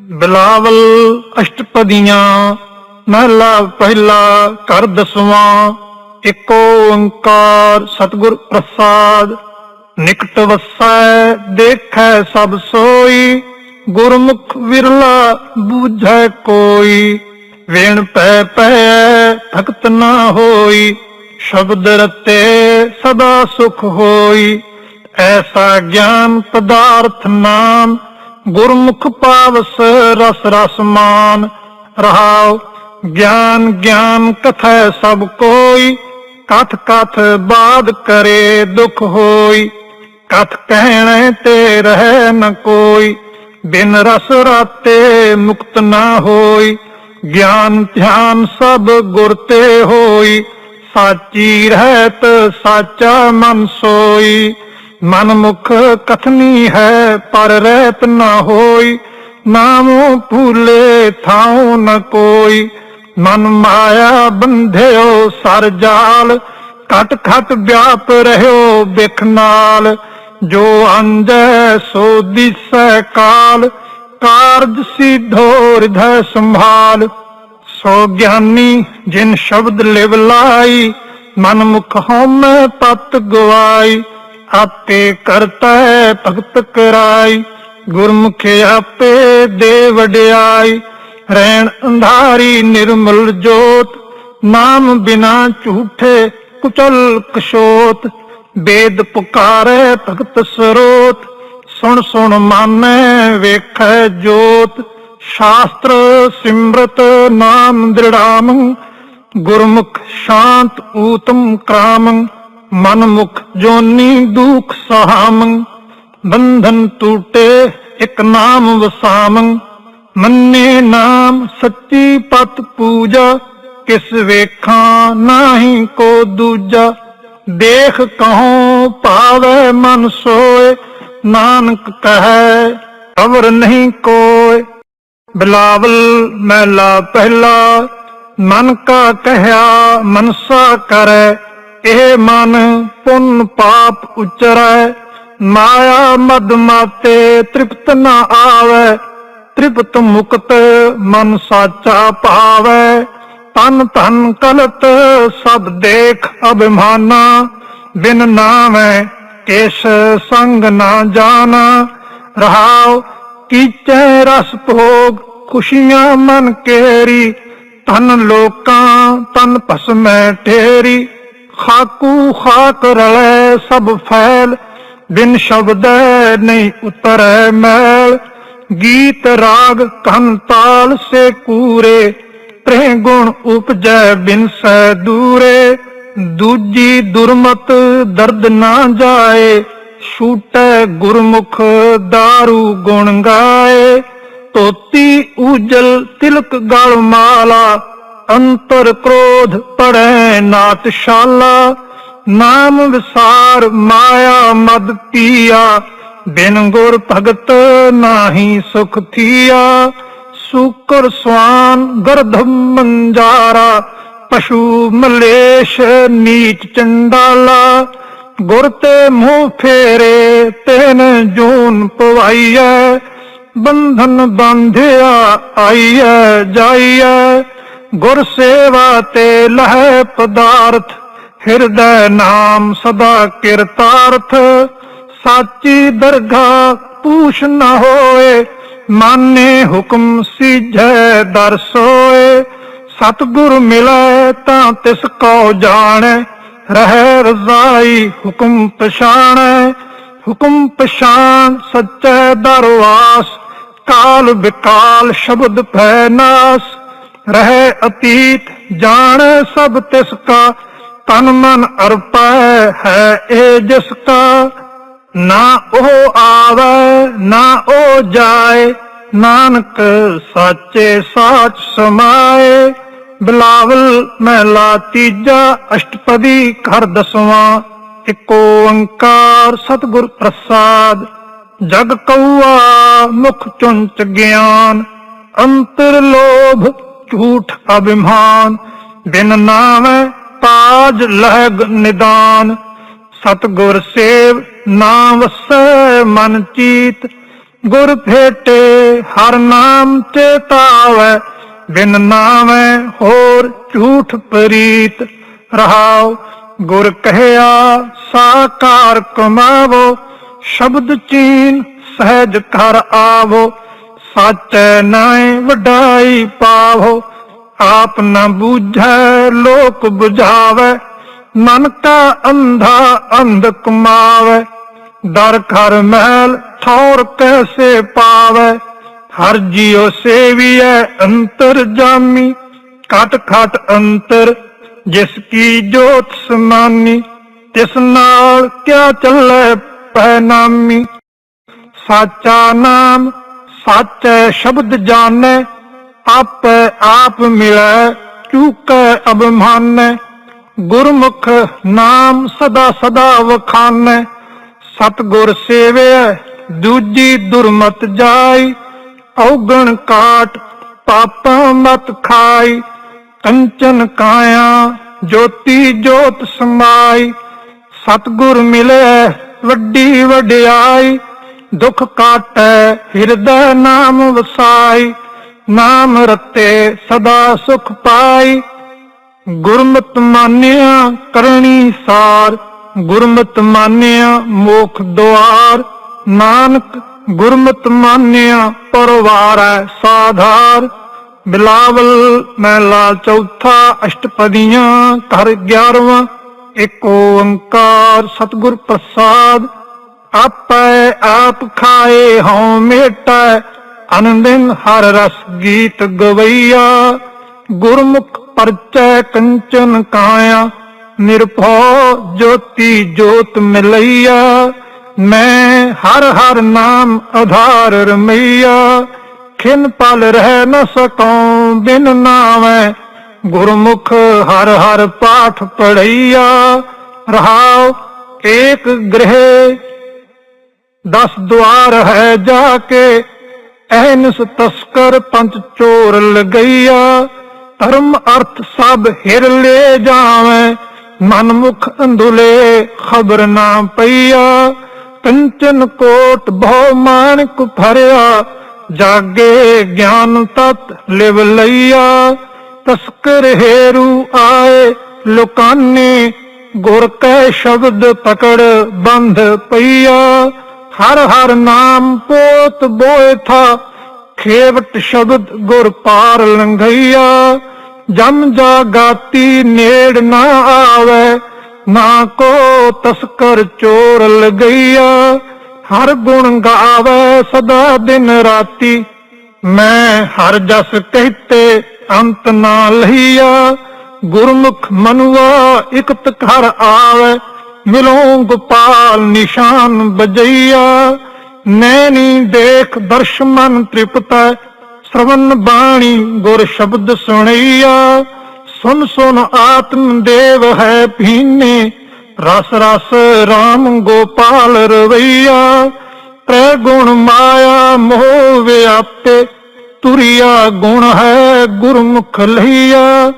ਬਿਲਾਵਲ ਅਸ਼ਟਪਦੀਆਂ, ਮਹਲਾ ਪਹਿਲਾ ਕਰ ਦਸਵਾਂ ਏਕੋ ਓੰਕਾਰ ਸਤਿਗੁਰ ਪ੍ਰਸਾਦ। ਨਿਕਟ ਵਸੈ, ਦੇਖੈ ਸਭ ਸੋਈ, ਗੁਰਮੁਖ ਵਿਰਲਾ ਬੂਝੈ ਕੋਈ। ਵੇਣ ਪੈ ਪੈ ਭਗਤ ਨਾ ਹੋਈ, ਸ਼ਬਦ ਰਤੇ ਸਦਾ ਸੁਖ ਹੋਈ। ਐਸਾ ਗਿਆਨ ਪਦਾਰਥ ਨਾਮ ਗੁਰਮੁਖ ਪਾਵਸ ਰਸ ਰਸਮਾਨ ਰਹਾਉ ਗਿਆਨ ਗਿਆਨ ਕਥੈ ਸਭ ਕੋਈ, ਕਥ ਕਥ ਬਾਦ ਕਰੇ ਦੁਖ ਹੋਈ, ਕਥ ਕਹਿਣੇ ਤੇ ਰਹਿ ਨ ਕੋਈ, ਬਿਨ ਰਸ ਰਾਤੇ ਮੁਕਤ ਨਾ ਹੋਈ, ਗਿਆਨ ਧਿਆਨ ਸਭ ਗੁਰ ਤੇ ਹੋਈ, ਸਾਚੀ ਰਹਿਤ ਸਾਚਾ ਮਨ ਸੋਈ। ਮਨ ਮੁਖ ਕਥਨੀ ਹੈ, ਪਰ ਰਹਿਤ ਨਾ ਹੋਈ। ਨਾਮੋ ਭੂਲੇ ਥਾਉ ਨ ਕੋਈ। ਮਨ ਮਾਇਆ ਬੰਧਿਓ ਸਰ ਜਾਲ। ਘਟ ਘਟ ਵਿਆਪ ਰਹਿਓ ਬਿਖ ਨਾਲ। ਜੋ ਅੰਜੈ ਸੋ ਦਿਸੈ ਕਾਲ। ਕਾਰਜ ਸਿਧੋ ਹਿਰਦੈ ਸੰਭਾਲ। ਸੋ ਗਿਆਨੀ ਜਿਨ ਸ਼ਬਦ ਲਿਵ ਲਾਈ। ਮਨ ਮੁਖ ਹਉਮੈ ਪਤ ਗਵਾਈ। ਆਪੇ ਕਰਤਾ ਹੈ ਭਗਤ ਕਰਾਈ। ਗੁਰਮੁਖ ਆਪੇ ਦੇ ਵਡਿਆਈ। ਰਹਿਣ ਅੰਧਾਰੀ ਨਿਰਮਲ ਜੋਤ। ਨਾਮ ਬਿਨਾ ਝੂਠੇ ਕੁਚਲ ਕਸ਼ੋਤ। ਵੇਦ ਪੁਕਾਰੇ ਭਗਤ ਸਰੋਤ। ਸੁਣ ਸੁਣ ਮਾਨੈ ਵੇਖੈ ਜੋਤ। ਸ਼ਾਸਤਰ ਸਿਮਰਤ ਨਾਮ ਦ੍ਰਿੜਾਮ। ਗੁਰਮੁਖ ਸ਼ਾਂਤ ਊਤਮ ਕ੍ਰਾਮ। ਮਨ ਮੁਖ ਜੋਨੀ ਦੁਖ ਸਹਾਮ, ਬੰਧਨ ਟੂਟੇ ਇਕ ਨਾਮ ਵਸਾਮ। ਮੰਨੇ ਨਾਮ ਸੱਚੀ ਪਤ ਪੂਜਾ, ਕਿਸ ਵੇਖਾਂ ਨਾਹੀ ਕੋ ਦੂਜਾ। ਦੇਖ ਕਹੋ ਭਾਵੇ ਮਨ ਸੋਏ, ਨਾਨਕ ਕਹੈ ਅਵਰ ਨਹੀਂ ਕੋਏ। ਬਿਲਾਵਲ ਮਹਿਲਾ ਪਹਿਲਾ, ਮਨ ਕਾ ਕਹਿਆ ਮਨਸਾ ਕਰੈ ਇਹ ਮਨ ਪੁੰਨ ਪਾਪ ਉਚਰੈ, ਮਾਇਆ ਮਦ ਮਾਤੇ ਤ੍ਰਿਪਤ ਨਾ ਆਵੈ, ਤ੍ਰਿਪਤ ਮੁਕਤ ਮਨ ਸਾਚਾ ਪਾਵੈ ਤਨ ਧਨ ਕਲਤ ਸਭ ਦੇਖ ਅਭਿਮਾਨਾ, ਬਿਨ ਨਾਮੈ ਕੇਸ ਸੰਗ ਨਾ ਜਾਣਾ ਰਹਾਉ ਕੀਚੈ ਰਸ ਭੋਗ ਖੁਸ਼ੀਆਂ ਮਨ ਕੇਰੀ ਤਨ ਲੋਕਾਂ ਤਨ ਭਸਮੈ ਠੇਰੀ। ਖਾਕੂ ਖਾਕ ਰਲੇ ਸਭ ਫੈਲ, ਬਿਨ ਸ਼ਬਦੈ ਨਹੀਂ ਉਤਰੈ ਮੈਲ। ਗੀਤ ਰਾਗ ਕੰਨ ਤਾਲ ਸੇ ਕੂਰੇ ਤ੍ਰੇ ਗੁਣ ਉਪਜੈ ਬਿਨ ਸੈ ਦੂਰੇ। ਦੂਜੀ ਦੁਰਮਤ ਦਰਦ ਨਾ ਜਾਏ, ਛੂਟੈ ਗੁਰਮੁਖ दारू ਗੁਣ ਗਾਏ। ਤੋਤੀ ਉਜਲ ਤਿਲਕ ਗਲ ਮਾਲਾ ਅੰਤਰ ਕ੍ਰੋਧ ਪੜੈ ਨਾਤਸ਼ਾਲਾ, ਨਾਮ ਵਿਸਾਰ ਮਾਇਆ ਮਦ ਪੀਆ, ਬਿਨ ਗੁਰ ਭਗਤ ਨਾਹੀ ਸੁਖ ਥੀਆ। ਸੂਕਰ ਸਵਾਨ ਗਰਧਮ ਮੰਜਾਰਾ, ਪਸ਼ੂ ਮਲੇਸ਼ ਨੀਚ ਚੰਡਾਲਾ। ਗੁਰ ਤੇ ਮੂੰਹ ਫੇਰੇ, ਤੈਨ ਜੂਨ ਪਵਾਈਐ। ਬੰਧਨ ਬੰਧਿਆ ਆਈਐ, ਜਾਈਐ। ਗੁਰ ਸੇਵਾ ਤੇ ਲਹਿ ਪਦਾਰਥ, ਹਿਰਦੈ ਨਾਮ ਸਦਾ ਕਿਰਤਾਰਥ। ਸਾਚੀ ਦਰਗਾ ਪੂਛ ਨ ਹੋਏ, ਮਾਨੇ ਹੁਕਮ ਸੀਝੈ ਦਰ ਸੋਏ। ਸਤਿਗੁਰ ਮਿਲੈ ਤਾਂ ਤਿਸ ਕੋ ਜਾਣੈ, ਰਹਿ ਰਜ਼ਾਈ ਹੁਕਮ ਪਛਾਣੈ। ਹੁਕਮ ਪਛਾਣ ਸੱਚੈ ਦਰਵਾਸ, ਕਾਲ ਵਿਕਾਲ ਸ਼ਬਦ ਭੈ ਨਾਸ। ਰਹਿ ਅਤੀਤ, ਜਾਣ ਸਭ ਤਿਸ ਕਾ, ਤਨ ਮਨ ਅਰਪੈ ਹੈ ਇਹ ਜਿਸ ਕਾ। ਨਾ ਉਹ ਆਵੇ, ਨਾ ਉਹ ਜਾਏ, ਨਾਨਕ ਸਾਚੇ ਸਾਚ ਸਮਾਏ। ਬਿਲਾਵਲ ਮਹਿਲਾ ਤੀਜਾ ਅਸ਼ਟਪਦੀ ਘਰ ਦਸਵਾਂ ਏਕੋ ਓੰਕਾਰ ਸਤਿਗੁਰ ਪ੍ਰਸਾਦ। ਜਗ ਕਉਆ ਮੁਖ ਚੁੰਚ ਗਿਆਨ, ਅੰਤਰ ਲੋਭ ਝੂਠ ਅਭਿਮਾਨ, ਬਿਨ ਨਾਮੈ ਤਾਜ ਲਹਿਗ ਨਿਦਾਨ। ਸਤਗੁਰ ਸੇਵ ਨਾਮ ਵਸੈ ਮਨ ਚੀਤ, ਗੁਰ ਭੇਟੇ ਹਰ ਨਾਮ ਚੇਤਾਵੈ। ਬਿਨ ਨਾਮੈ ਹੋਰ ਝੂਠ ਪ੍ਰੀਤ, ਰਹਾਉ ਗੁਰ ਕਹਿਆ ਸਾਕਾਰ ਕਮਾਵੋ, ਸ਼ਬਦ ਚੀਨ ਸਹਿਜ ਕਰ ਆਵੋ। ਸਾਚੈ ਨਾਏ ਵਡਾਈ ਪਾਵੋ, ਆਪ ਨ ਬੂਝੈ, ਲੋਕ 부ਝਾਵੈ ਮਨ ਕਾ ਅੰਧਾ ਅੰਧ ਕਮਾਵੈ ਦਰ ਘਰ ਮਹਿਲ ਠੌਰ ਕੈਸੇ ਪਾਵੈ, ਹਰ ਜੀਉ ਸੇਵੀਐ ਅੰਤਰ ਜਾਮੀ ਕਟ ਖਟ ਅੰਤਰ ਜਿਸ ਕੀ ਜੋਤ ਸਮਾਨੀ, ਤਿਸ ਨਾਲ ਕਿਆ ਚੱਲੈ ਪਹਿਨਾਮੀ ਸਾਚਾ ਨਾਮ ਸਾਚੈ ਸ਼ਬਦ ਜਾਣੈ, ਆਪੇ ਆਪ ਮਿਲੈ, ਚੂਕੈ ਅਭਮਾਨੈ। ਗੁਰਮੁਖ ਨਾਮ ਸਦਾ ਸਦਾ ਵਖਾਨੈ, ਸਤਗੁਰ ਸੇਵਿਐ, ਦੂਜੀ ਦੁਰਮਤ ਜਾਈ। ਔਗਣ ਕਾਟ ਪਾਪਾਂ ਮਤ ਖਾਈ, ਕੰਚਨ ਕਾਇਆ ਜੋਤੀ ਜੋਤ ਸਮਾਈ। ਸਤਗੁਰ ਮਿਲੇ, ਵੱਡੀ ਵਡਿਆਈ। ਦੁਖ ਕਾਟੈ, ਹਿਰਦੈ ਨਾਮ ਵਸਾਈ, ਨਾਮ ਰਤੇ ਸਦਾ ਸੁਖ ਪਾਈ। ਗੁਰਮਤਿ ਮਾਨਿਆ ਕਰਨੀ ਸਾਰ, ਗੁਰਮਤਿ ਮਾਨਿਆ ਮੋਖ ਦੁਆਰ। ਨਾਨਕ, ਗੁਰਮਤਿ ਮਾਨਿਆ ਪਰਵਾਰੈ ਸਾਧਾਰ। ਬਿਲਾਵਲ ਮਹਿਲਾ ਚੌਥਾ ਅਸ਼ਟਪਦੀਆਂ, ਘਰ 11ਵਾਂ ਇੱਕ ਓੰਕਾਰ ਸਤਿਗੁਰ ਪ੍ਰਸਾਦ। ਆਪੈ ਆਪ ਖਾਏ ਹਉ ਮੇਟੈ, ਅਨੰਦਿਨ ਹਰ ਰਸ ਗੀਤ ਗਵਈਆ। ਗੁਰਮੁਖ ਪਰਚੈ ਕੰਚਨ ਕਾਇਆ, ਨਿਰਭਉ ਜੋਤੀ ਜੋਤ ਮਿਲਈਆ। ਮੈਂ ਹਰ ਹਰ ਨਾਮ ਆਧਾਰ ਰਮਈਆ, ਖਿਨ ਪਲ ਰਹਿ ਨ ਸਕਉ, ਬਿਨ ਨਾਮੈ। ਗੁਰਮੁਖ ਹਰ ਹਰ ਪਾਠ ਪੜਈਆ, ਰਹਾਉ ਏਕ ਗ੍ਰਹਿ ਦਸ ਦੁਆਰ ਹੈ ਜਾ ਕੇ, ਐਨਸ ਤਸਕਰ ਪੰਚ ਚੋਰ ਲਗਈਆ। ਧਰਮ ਅਰਥ ਸਭ ਹਿਰ ਲੈ ਜਾਵੇਂ ਮਨ ਮੁਖ ਅੰਧੁਲੇ ਖਬਰ ਨਾ ਪਈਆ। ਕੰਚਨ ਕੋਟ ਬਹੁ ਮਾਨਕ ਭਰਿਆ, ਜਾਗੇ ਗਿਆਨ ਤਤ ਲਿਵ ਲਈਆ। ਤਸਕਰ ਹੇਰੂ ਆਏ, ਲੁਕਾਨੇ ਗੁਰ ਕੈ ਸ਼ਬਦ ਪਕੜ ਬੰਧ ਪਈਆ। ਹਰ ਹਰ ਨਾਮ ਪੋਤ ਬੋਏ ਥਾ, ਖੇਵਟ ਸ਼ਬਦ ਗੁਰ ਪਾਰ ਲੰਘਈਆ। ਜਮ ਜਾਗਾਤੀ ਨੇੜ ਨਾ ਆਵੇ, ਨਾ ਕੋ ਤਸਕਰ ਚੋਰ ਲਗਈਆ। ਹਰ ਗੁਣ ਗਾਵੇ ਸਦਾ ਦਿਨ ਰਾਤੀ, ਮੈਂ ਹਰ ਜਸ ਕਹਤੇ ਅੰਤ ਨਾ ਲਹੀਆ। ਗੁਰਮੁਖ ਮਨੁਆ ਇਕਤ ਘਰ ਆਵੇ ਮਿਲੋਂ ਗੋਪਾਲ ਨਿਸ਼ਾਨ ਬਜਈਆ, ਨੈਣੀ ਦੇਖ ਦਰਸ਼ ਮਨ ਤ੍ਰਿਪਤੈ, ਸ਼ਰਵਨ ਬਾਣੀ ਗੁਰ ਸ਼ਬਦ ਸੁਣਈਆ। ਸੁਨ ਸੁਨ ਆਤਮ ਦੇਵ ਹੈ ਭੀਨੇ, ਰਸ ਰਸ RAM ਗੋਪਾਲ ਰਵਈਆ। ਤ੍ਰੈ ਗੁਣ ਮਾਇਆ ਮੋਹ ਵਿਆਪੇ ਤੁਰਿਆ ਗੁਣ ਹੈ ਗੁਰਮੁਖ ਲਈਆ।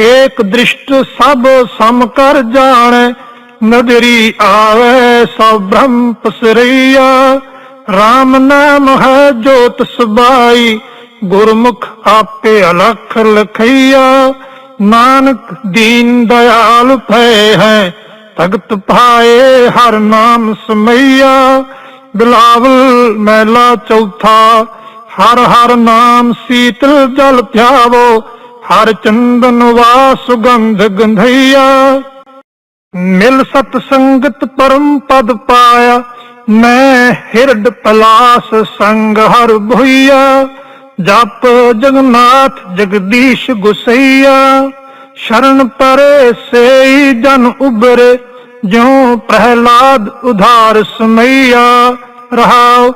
ਏਕ ਦ੍ਰਿਸ਼ਟ ਸਭ ਸਮ ਕਰ ਜਾਣੈ ਨਦਰੀ ਆਵੇ ਸਭ ਬ੍ਰਹਮ ਪਸਰਈਆ RAM ਨਾਮ ਹੈ ਜੋਤ ਸਬਾਈ। ਗੁਰਮੁਖ ਆਪੇ ਅਲਖ ਲਖਈਆ। ਨਾਨਕ ਦੀਨ ਦਇਆਲ ਭੈ ਹੈ। ਭਗਤ ਪਾਏ ਹਰ ਨਾਮ ਸਮਈਆ। ਬਿਲਾਵਲ ਮਹਿਲਾ ਚੌਥਾ। ਹਰ ਹਰ ਨਾਮ ਸੀਤਲ ਜਲ ਧਿਆਵੋ। ਹਰ ਚੰਦਨ ਵਾ ਸੁਗੰਧ ਗੰਧਈਆ। ਮਿਲ ਸਤ ਸੰਗਤ ਪਰਮ ਪਦ ਪਾਇਆ, ਮੈਂ ਹਿਰਡ ਪਲਾਸ ਸੰਗ ਹਰ ਭੁਈਆ ਜਪ ਜਗਨਾਥ ਜਗਦੀਸ਼ ਗੁਸਈਆ, ਸ਼ਰਨ ਪਰੇ ਸੇਈ ਜਨ ਉਬਰੇ ਜਿਉ ਪ੍ਰਹਿਲਾਦ ਉਧਾਰ ਸਮਈਆ, ਰਹਾਉ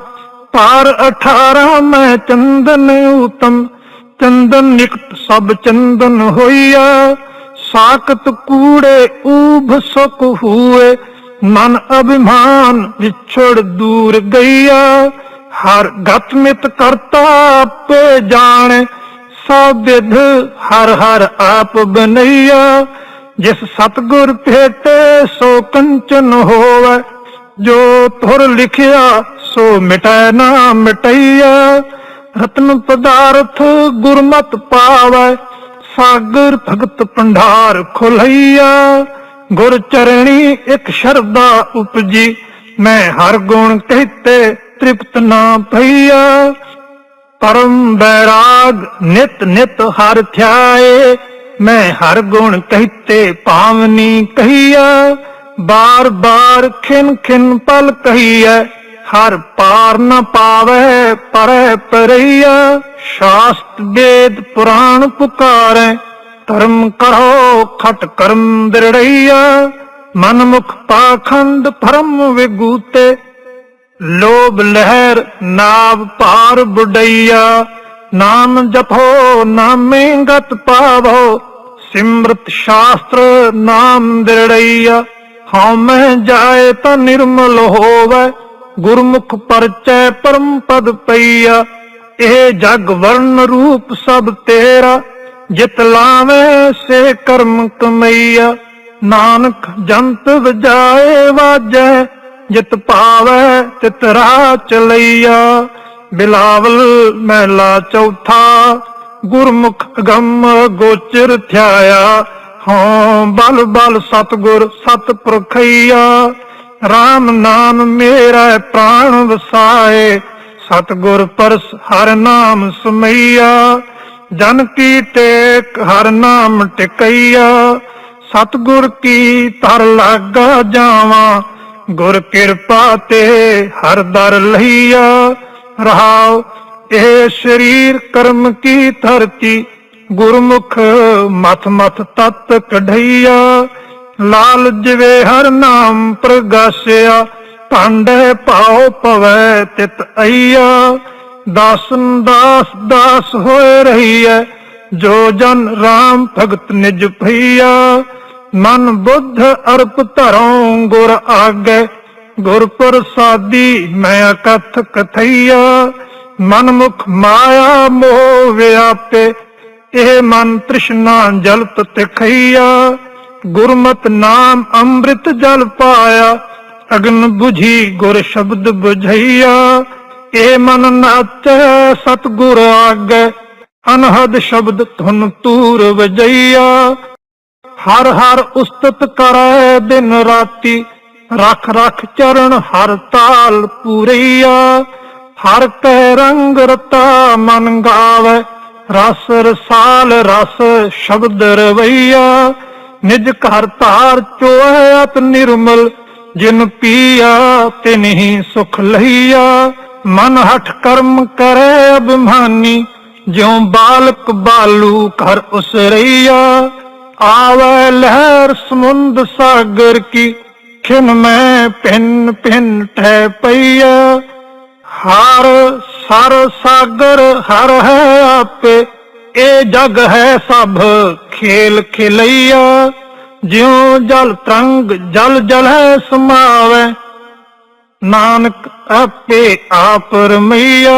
ਪਾਰ 18 ਮੈਂ ਚੰਦਨ ਉਤਮ, ਚੰਦਨ ਨਿਕਟ ਸਭ ਚੰਦਨ ਹੋਈਆ। ਸਾਕਤ ਕੂੜੇ ਊਭ ਸੁਖ ਹੂਏ, ਮਨ ਅਭਿਮਾਨ ਵਿਛੜ ਦੂਰ ਗਈਆ। ਹਰ ਗਤ ਮਿਤ ਕਰਤਾ ਆਪੇ ਜਾਣੇ, ਸਭ ਵਿਧ ਹਰ ਹਰ ਆਪ ਬਨਈਆ। ਜਿਸ ਸਤਗੁਰ ਭੇਟੇ ਸੋ ਕੰਚਨ ਹੋਵੇ, ਜੋ ਤੁਰ ਲਿਖਿਆ ਸੋ ਮਿਟੈ ਨਾ ਮਿਟਈਆ। ਰਤਨ ਪਦਾਰਥ ਗੁਰਮਤ ਪਾਵੈ ਸਾਗਰ ਭਗਤ ਭੰਡਾਰ ਖੁਲਈਆ। ਗੁਰ ਚਰਣੀ ਇੱਕ ਸ਼ਰਦਾ ਉਪਜੀ। ਮੈਂ ਹਰ ਗੁਣ ਕਹਤੇ ਤ੍ਰਿਪਤ ਨਾ ਭਈਆ। ਪਰਮ ਬੈਰਾਗ ਨਿਤ ਨਿਤ ਹਰ ਥਿਆਏ। ਮੈਂ ਹਰ ਗੁਣ ਕਹਤੇ ਪਾਵਨੀ ਕਹੀਆ। ਬਾਰ ਬਾਰ ਖਿਨ ਖਿਨ ਪਲ ਕਹੀਐ। ਹਰ ਪਾਰ ਨ ਪਾਵੈ ਪਰੈ ਪਰਈਆ, ਸ਼ਾਸਤ ਵੇਦ ਪੁਰਾਣ ਪੁਕਾਰੈ, ਧਰਮ ਕਰੋ ਖਟ ਕਰਮ ਦਿਰੜਈਆ ਮਨ ਮੁਖ ਪਾਖੰਡ ਭਰਮ ਵਿਗੂਤੇ, ਲੋਭ ਲਹਿਰ ਨਾਵ ਪਾਰ ਬੁਡਈਆ, ਨਾਮ ਜਪੋ ਨਾਮੇ ਗਤ ਪਾਵੋ, ਸਿਮਰਤ ਸ਼ਾਸਤਰ ਨਾਮ ਦਿਰੜਈਆ ਹਉ ਮੈਂ ਜਾਏ ਤਾਂ ਨਿਰਮਲ ਹੋਵੇ ਗੁਰਮੁਖ ਪਰਚੈ ਪਰਮ ਪਦ ਪਈਆ, ਇਹ ਜਗ ਵਰਨ ਰੂਪ ਸਭ ਤੇਰਾ, ਜਿਤ ਲਾਵੇਂ ਸੇ ਕਰਮ ਕਮਈਆ। ਨਾਨਕ ਜੰਤ ਵਜਾਏ ਵਾਜੈ, ਜਿਤ ਪਾਵੈ ਤਿਤ ਰਾਹ ਚਲਈਆ ਬਿਲਾਵਲ ਮਹਿਲਾ ਚੌਥਾ, ਗੁਰਮੁਖ ਅਗੰਮ ਗੋਚਰ ਥਿਆਇਆ। ਹਾਂ ਬਲ ਬਲ ਸਤਗੁਰ ਸਤ ਪੁਰਖਈਆ RAM ਨਾਮ ਮੇਰਾ ਪ੍ਰਾਣ ਵਸਾਏ। ਸਤਗੁਰ ਪਰਸ ਹਰ ਨਾਮ ਸਮਈਆ। ਜਨ ਕੀ ਟੇਕ ਹਰ ਨਾਮ ਟਿਕਈਆ। ਸਤਗੁਰ ਕੀ ਤਰ ਲਾਗਾ ਜਾਵਾਂ, ਗੁਰ ਕਿਰਪਾ ਤੇ ਹਰ ਦਰ ਲਈਆ। ਰਹਾਉ ਇਹ ਸਰੀਰ ਕਰਮ ਕੀ ਧਰਤੀ, ਗੁਰਮੁਖ ਮਥ ਮਥ ਤਤ ਕਢਈਆ। ਲਾਲ ਜਿਵੇ ਹਰ ਨਾਮ ਪ੍ਰਗਾਸਿਆ, ਭਾਂਡੇ ਪਾਉ ਪਵੈ ਤਿਤ ਅਈਆ। ਦਾਸਨ ਦਾਸ ਦਾਸ ਹੋਏ ਰਹੀਐ, ਜੋ ਜਨ RAM ਭਗਤ ਨਿਜ ਭਈਆ। ਮਨ ਬੁੱਧ ਅਰਪ ਧਰੋਂ ਗੁਰ ਆਗੇ, ਗੁਰ ਪ੍ਰਸਾਦੀ ਮੈਂ ਅਕਥ ਕਥਈਆ। ਮਨ ਮੁਖ ਮਾਇਆ ਮੋਹ ਵਿਆਪੇ, ਇਹ ਮਨ ਤ੍ਰਿਸ਼ਨਾ ਜਲਤ ਤਿਖਈਆ। ਗੁਰਮਤ ਨਾਮ ਅੰਮ੍ਰਿਤ ਜਲ ਪਾਇਆ, ਅਗਨ 부ਝੀ ਗੁਰ ਸ਼ਬਦ 부ਝਈਆ ਇਹ ਮਨ ਨਾਚੈ ਸਤਗੁਰ ਆਗੇ, ਅਨਹਦ ਸ਼ਬਦ ਧੁਨ ਤੂਰ ਵਜਈਆ। ਹਰ ਹਰ ਉਸਤਤ ਕਰੈ ਦਿਨ ਰਾਤੀ, ਰਖ ਰਖ ਚਰਨ ਹਰ ਤਾਲ ਪੂਰਈਆ। ਹਰ ਕੈ ਰੰਗ ਰਤਾ ਮਨ ਗਾਵੇ, ਰਸ ਰਸਾਲ ਰਸ ਸ਼ਬਦ ਰਵਈਆ। ਨਿਜ ਘਰ ਧਾਰ ਚੋਏ ਅਤ ਨਿਰਮਲ, ਜਿਨ ਪੀਆ ਤਿਨਹੀ ਸੁਖ ਲਈਆ ਮਨ ਹਠ ਕਰਮ ਕਰੇ ਅਭਿਮਾਨੀ, ਜਿਉ ਬਾਲਕ ਬਾਲੂ ਘਰ ਉਸਰਈਆ। ਆਵੇ ਲਹਿਰ ਸਮੁੰਦ ਸਾਗਰ ਕੀ, ਖਿਨ ਮੈਂ ਭਿੰਨ ਭਿੰਨ ਠਹਿ ਪਈਆ। ਹਰ ਸਰ ਸਾਗਰ ਹਰ ਹੈ ਆਪੇ ਇਹ ਜਗ ਹੈ ਸਭ ਖੇਲ ਖਿਲਈਆ, ਜਿਉ ਜਲ ਤਰੰਗ ਜਲ ਜਲ ਹੈ ਸਮਾਵੇ। ਨਾਨਕ ਆਪੇ ਆਪ ਰਮਈਆ।